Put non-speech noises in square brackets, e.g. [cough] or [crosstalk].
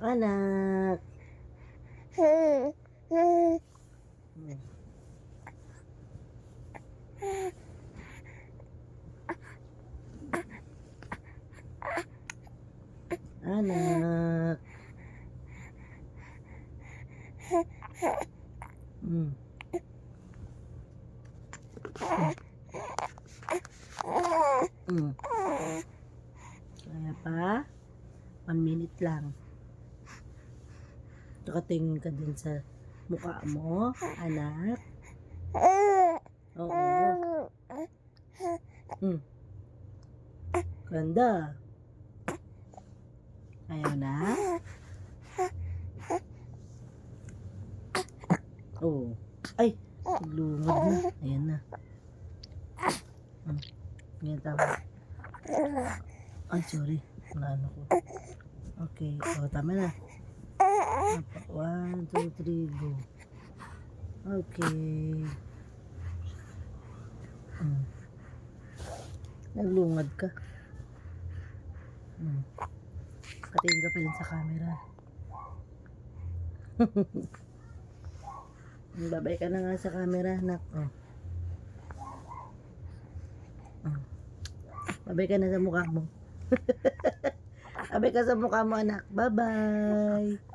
Anak. Hmm. Anak. Hmm. Hmm. Kaya pa? One minute lang. Nakatingin ka din sa mukha mo, anak. Oo. Hmm. Ganda. Ayaw na? Oo. Ay, lumad na. Ayan na. Hmm. Ganyan tama. Ay, sorry. Naano ko. Okay. O, tama na. One, two, three, go. Okay. Hmm. Naglungad ka. Hmm. Patingin ka pa rin sa camera. [laughs] Babay ka na nga sa camera, anak. Oh. Oh. Babay ka na sa mukha mo. [laughs] Babay ka sa mukha mo, anak. Bye-bye.